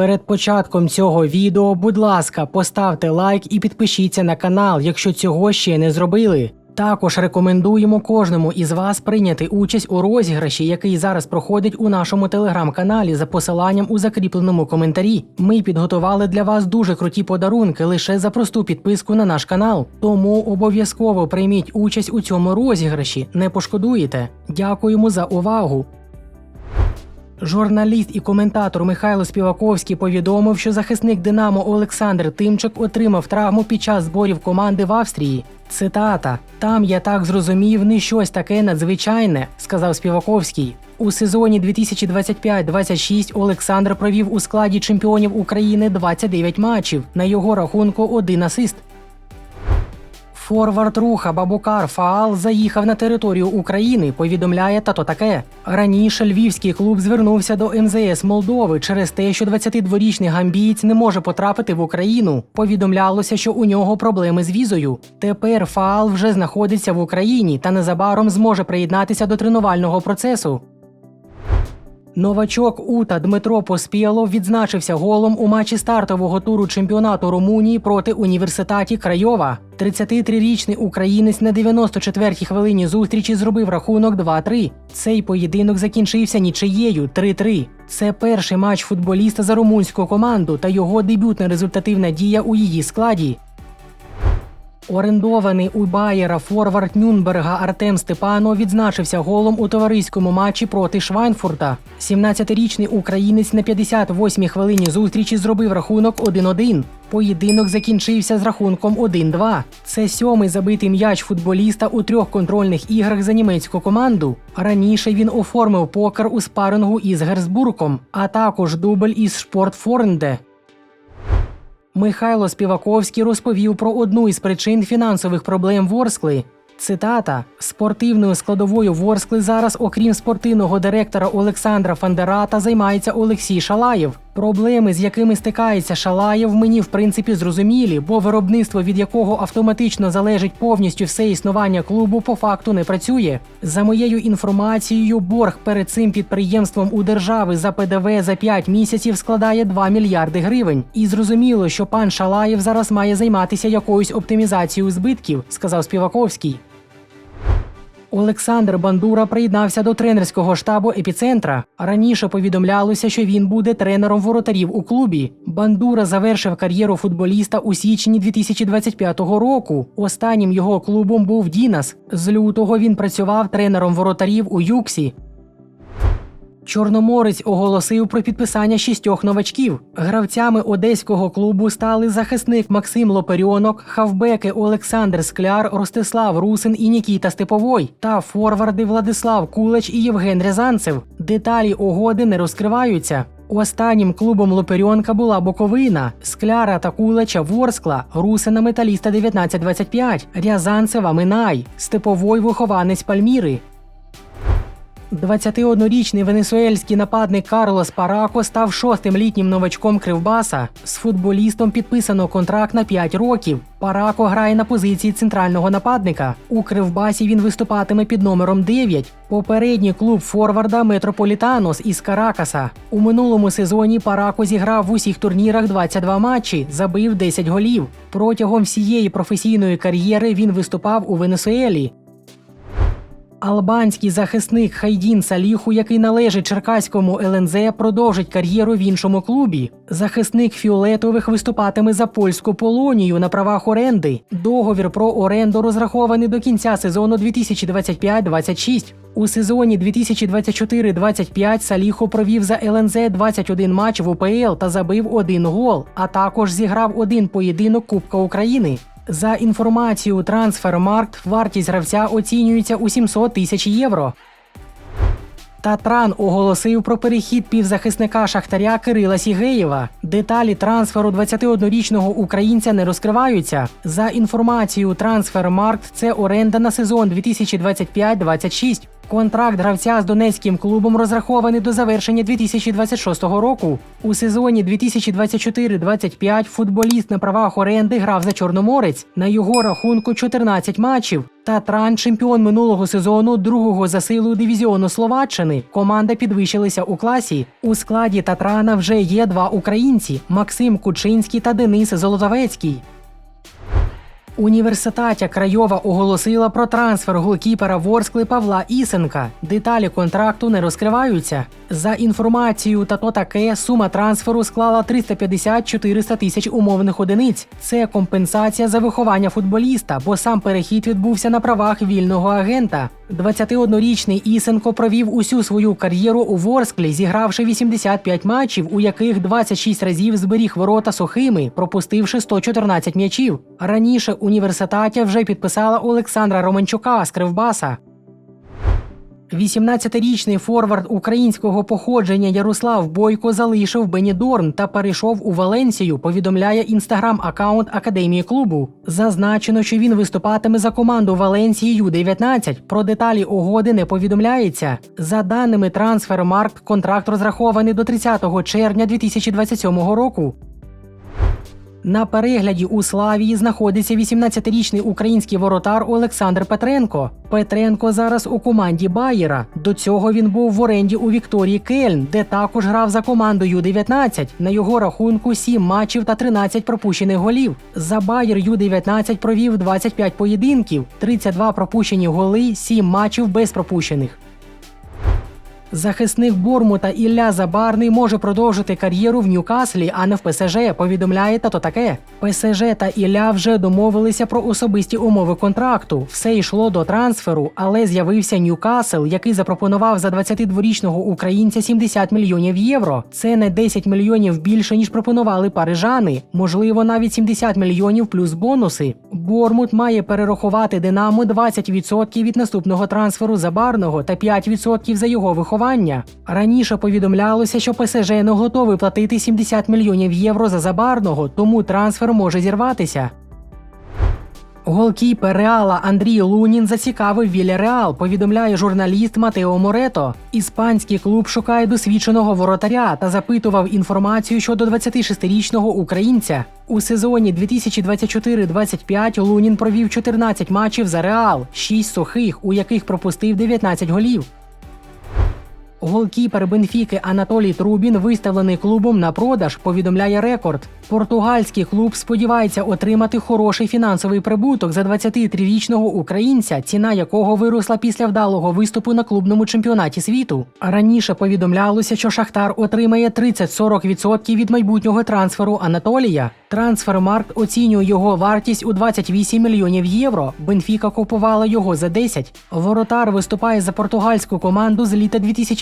Перед початком цього відео, будь ласка, поставте лайк і підпишіться на канал, якщо цього ще не зробили. Також рекомендуємо кожному із вас прийняти участь у розіграші, який зараз проходить у нашому телеграм-каналі за посиланням у закріпленому коментарі. Ми підготували для вас дуже круті подарунки лише за просту підписку на наш канал. Тому обов'язково прийміть участь у цьому розіграші, не пошкодуєте. Дякуємо за увагу. Журналіст і коментатор Михайло Співаковський повідомив, що захисник Динамо Олександр Тимчик отримав травму під час зборів команди в Австрії. Цитата: Там я так зрозумів, не щось таке надзвичайне, сказав Співаковський. У сезоні 2025-26 Олександр провів у складі чемпіонів України 29 матчів. На його рахунку один асист. Форвард руха Бабукар Фаал заїхав на територію України. Повідомляє тато таке. Раніше львівський клуб звернувся до МЗС Молдови через те, що 22-річний гамбієць не може потрапити в Україну. Повідомлялося, що у нього проблеми з візою. Тепер Фаал вже знаходиться в Україні та незабаром зможе приєднатися до тренувального процесу. Новачок Ута Дмитро Поспєлов відзначився голом у матчі стартового туру чемпіонату Румунії проти університаті Крайова. 33-річний українець на 94-й хвилині зустрічі зробив рахунок 2-3. Цей поєдинок закінчився нічиєю 3-3. Це перший матч футболіста за румунську команду та його дебютна результативна дія у її складі. Орендований у Байера форвард Нюнберга Артем Степано відзначився голом у товариському матчі проти Швайнфурта. 17-річний українець на 58-й хвилині зустрічі зробив рахунок 1-1. Поєдинок закінчився з рахунком 1-2. Це сьомий забитий м'яч футболіста у трьох контрольних іграх за німецьку команду. Раніше він оформив покер у спарингу із Герцбургом, а також дубль із Шпортфорнде. Михайло Співаковський розповів про одну із причин фінансових проблем Ворскли. Цитата: спортивною складовою Ворскли зараз, окрім спортивного директора Олександра Фандерата, займається Олексій Шалаєв. Проблеми, з якими стикається Шалаєв, мені в принципі зрозумілі, бо виробництво, від якого автоматично залежить повністю все існування клубу, по факту не працює. За моєю інформацією, борг перед цим підприємством у держави за ПДВ за 5 місяців складає 2 мільярди гривень. І зрозуміло, що пан Шалаєв зараз має займатися якоюсь оптимізацією збитків, сказав Співаковський. Олександр Бандура приєднався до тренерського штабу епіцентра. Раніше повідомлялося, що він буде тренером воротарів у клубі. Бандура завершив кар'єру футболіста у січні 2025 року. Останнім його клубом був Дінас. З лютого він працював тренером воротарів у Юксі. Чорноморець оголосив про підписання шістьох новачків. Гравцями одеського клубу стали захисник Максим Лоперіонок, хавбеки Олександр Скляр, Ростислав Русин і Нікіта Степовой та форварди Владислав Кулеч і Євген Рязанцев. Деталі угоди не розкриваються. Останнім клубом Лоперіонка була Боковина, Скляра та Кулеча Ворскла, Русина Металіста 1925, Рязанцева Минай, Степовой вихованець Пальміри. 21-річний венесуельський нападник Карлос Парако став шостим літнім новачком Кривбаса. З футболістом підписано контракт на 5 років. Парако грає на позиції центрального нападника. У Кривбасі він виступатиме під номером 9. Попередній клуб форварда Метрополітанос із Каракаса. У минулому сезоні Парако зіграв в усіх турнірах 22 матчі, забив 10 голів. Протягом всієї професійної кар'єри він виступав у Венесуелі. Албанський захисник Хайдін Саліху, який належить Черкаському ЛНЗ, продовжить кар'єру в іншому клубі. Захисник фіолетових виступатиме за польську полонію на правах оренди. Договір про оренду розрахований до кінця сезону 2025-26. У сезоні 2024-25 Саліху провів за ЛНЗ 21 матч в УПЛ та забив один гол, а також зіграв один поєдинок Кубка України. За інформацією Трансфермаркт, вартість гравця оцінюється у 700 тисяч євро. Татран оголосив про перехід півзахисника Шахтаря Кирила Сігеєва. Деталі трансферу 21-річного українця не розкриваються. За інформацією Трансфермаркт, це оренда на сезон 2025-26. Контракт гравця з донецьким клубом розрахований до завершення 2026 року. У сезоні 2024-25 футболіст на правах оренди грав за Чорноморець. На його рахунку 14 матчів. Татран чемпіон минулого сезону, другого за силою дивізіону Словаччини. Команда підвищилася у класі. У складі Татрана вже є два українці: Максим Кучинський та Денис Золотовецький. Університатя Крайова оголосила про трансфер голкіпера Ворскли Павла Ісенка. Деталі контракту не розкриваються. За інформацією та то таке, сума трансферу склала 350-400 тисяч умовних одиниць. Це компенсація за виховання футболіста, бо сам перехід відбувся на правах вільного агента. 21-річний Ісенко провів усю свою кар'єру у Ворсклі, зігравши 85 матчів, у яких 26 разів зберіг ворота сухими, пропустивши 114 м'ячів. Раніше університатя вже підписала Олександра Романчука з Кривбаса. 18-річний форвард українського походження Ярослав Бойко залишив Бенідорн та перейшов у Валенсію. Повідомляє інстаграм-аккаунт академії клубу. Зазначено, що він виступатиме за команду Валенсії Ю-19. Про деталі угоди не повідомляється. За даними Трансфермаркт, контракт розрахований до 30 червня 2027 року. На перегляді у Славії знаходиться 18-річний український воротар Олександр Петренко. Петренко зараз у команді Байєра. До цього він був в оренді у Вікторії Кельн, де також грав за командою Ю-19. На його рахунку 7 матчів та 13 пропущених голів. За Байєр Ю-19 провів 25 поєдинків, 32 пропущені голи, 7 матчів без пропущених. Захисник Бормута Ілля Забарний може продовжити кар'єру в Ньюкаслі, а не в ПСЖ. Повідомляє тато таке. ПСЖ та Ілля вже домовилися про особисті умови контракту. Все йшло до трансферу, але з'явився Ньюкасл, який запропонував за 22-річного українця 70 мільйонів євро. Це не 10 мільйонів більше ніж пропонували парижани. Можливо, навіть 70 мільйонів плюс бонуси. Бормут має перерахувати Динамо 20% від наступного трансферу Забарного та 5% за його виховання. Раніше повідомлялося, що ПСЖ не готовий платити 70 мільйонів євро за Забарного, тому трансфер може зірватися. Голкіпер Реала Андрій Лунін зацікавив Вільяреал, повідомляє журналіст Матео Морето. Іспанський клуб шукає досвідченого воротаря та запитував інформацію щодо 26-річного українця. У сезоні 2024-25 Лунін провів 14 матчів за Реал, 6 сухих, у яких пропустив 19 голів. Голкіпер Бенфіки Анатолій Трубін виставлений клубом на продаж, повідомляє рекорд. Португальський клуб сподівається отримати хороший фінансовий прибуток за 23-річного українця, ціна якого виросла після вдалого виступу на клубному чемпіонаті світу. Раніше повідомлялося, що Шахтар отримає 30-40% від майбутнього трансферу Анатолія. Трансфермаркт оцінює його вартість у 28 мільйонів євро. Бенфіка купувала його за 10. Воротар виступає за португальську команду з літа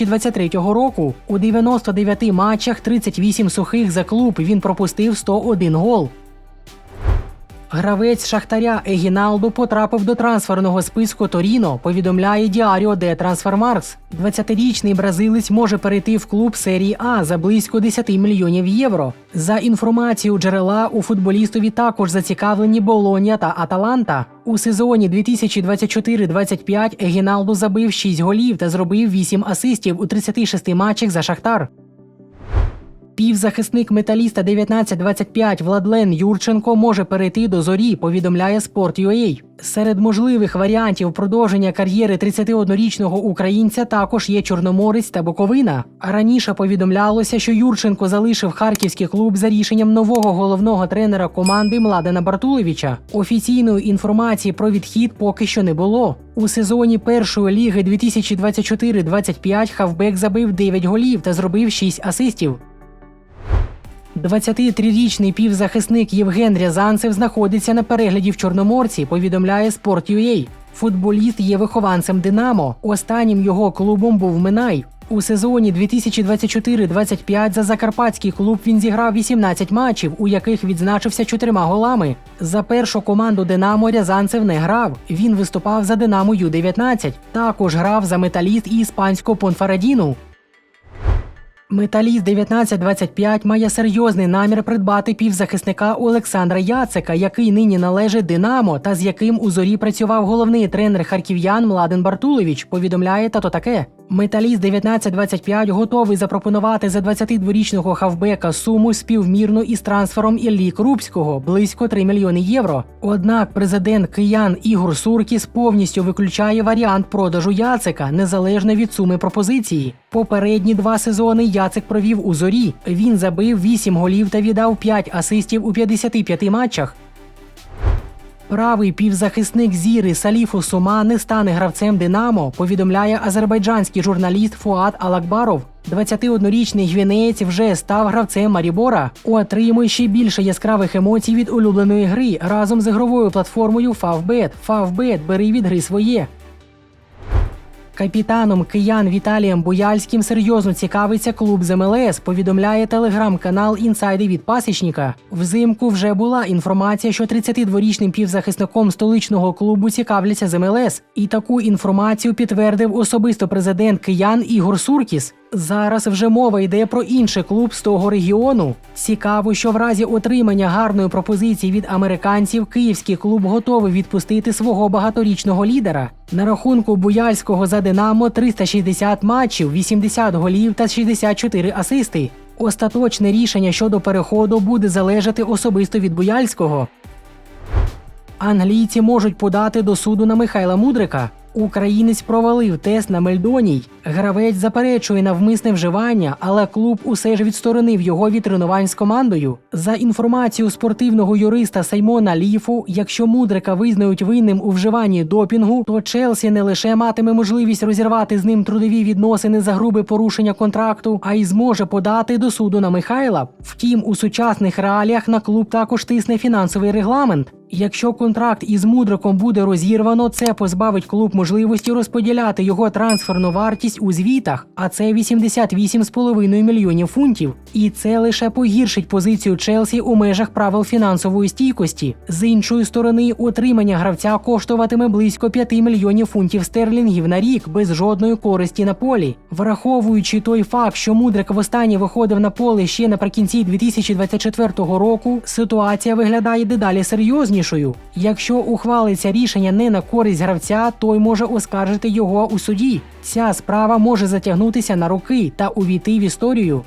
2023 року. У 99 матчах 38 сухих за клуб він пропустив 101 гол. Гравець Шахтаря Егіналду потрапив до трансферного списку Торіно, повідомляє Діаріо де Трансфермаркс. 20-річний бразилець може перейти в клуб серії А за близько 10 мільйонів євро. За інформацією джерела у футболістові також зацікавлені Болонія та Аталанта. У сезоні 2024-25 Егіналду забив 6 голів та зробив 8 асистів у 36 матчах за Шахтар. Півзахисник металіста 1925 Владлен Юрченко може перейти до зорі, повідомляє Sport.ua. Серед можливих варіантів продовження кар'єри 31-річного українця також є Чорноморець та Буковина. Раніше повідомлялося, що Юрченко залишив харківський клуб за рішенням нового головного тренера команди Младена Бартулевича. Офіційної інформації про відхід поки що не було. У сезоні першої ліги 2024-25 хавбек забив 9 голів та зробив 6 асистів. 23-річний півзахисник Євген Рязанцев знаходиться на перегляді в Чорноморці, повідомляє Sport.ua. Футболіст є вихованцем Динамо. Останнім його клубом був Минай. У сезоні 2024-25 за закарпатський клуб він зіграв 18 матчів, у яких відзначився чотирма голами. За першу команду Динамо Рязанцев не грав. Він виступав за Динамо Ю-19. Також грав за металіст і іспанську Понфарадіну. Металіст 1925 має серйозний намір придбати півзахисника Олександра Яцика, який нині належить Динамо, та з яким у зорі працював головний тренер харків'ян Младен Бартулович. Повідомляє тато таке. Металіст 1925 готовий запропонувати за 22-річного хавбека суму співмірну із трансфером Іллі Крупського близько 3 мільйони євро. Однак президент киян Ігор Суркіс повністю виключає варіант продажу Яцика незалежно від суми пропозиції. Попередні два сезони Яцик провів у зорі. Він забив 8 голів та віддав 5 асистів у 55 матчах. Правий півзахисник зіри Саліфу Сума не стане гравцем Динамо, повідомляє азербайджанський журналіст Фуат Алакбаров. 21-річний гвінеєць вже став гравцем Марібора. Отримує ще більше яскравих емоцій від улюбленої гри разом з ігровою платформою Favbet. Favbet – бери від гри своє. Капітаном киян Віталієм Бояльським серйозно цікавиться клуб з МЛС, повідомляє телеграм-канал Інсайди від Пасічника. Взимку вже була інформація, що 32-річним півзахисником столичного клубу цікавляться з МЛС. І таку інформацію підтвердив особисто президент киян Ігор Суркіс. Зараз вже мова йде про інший клуб з того регіону. Цікаво, що в разі отримання гарної пропозиції від американців київський клуб готовий відпустити свого багаторічного лідера. На рахунку Буяльського за Динамо 360 матчів, 80 голів та 64 асисти. Остаточне рішення щодо переходу буде залежати особисто від Буяльського. Англійці можуть подати до суду на Михайла Мудрика. Українець провалив тест на Мельдоній. Гравець заперечує навмисне вживання, але клуб усе ж відсторонив його від тренувань з командою. За інформацією спортивного юриста Саймона Ліфу, якщо Мудрика визнають винним у вживанні допінгу, то Челсі не лише матиме можливість розірвати з ним трудові відносини за грубе порушення контракту, а й зможе подати до суду на Михайла. Втім, у сучасних реаліях на клуб також тисне фінансовий регламент. Якщо контракт із мудриком буде розірвано, це позбавить клуб можливості розподіляти його трансферну вартість у звітах, а це 88,5 мільйонів фунтів. І це лише погіршить позицію Челсі у межах правил фінансової стійкості. З іншої сторони, утримання гравця коштуватиме близько 5 мільйонів фунтів стерлінгів на рік без жодної користі на полі. Враховуючи той факт, що мудрик востаннє виходив на поле ще наприкінці 2024 року, ситуація виглядає дедалі серйознішою. Якщо ухвалиться рішення не на користь гравця, той може оскаржити його у суді. Ця справа може затягнутися на роки та увійти в історію.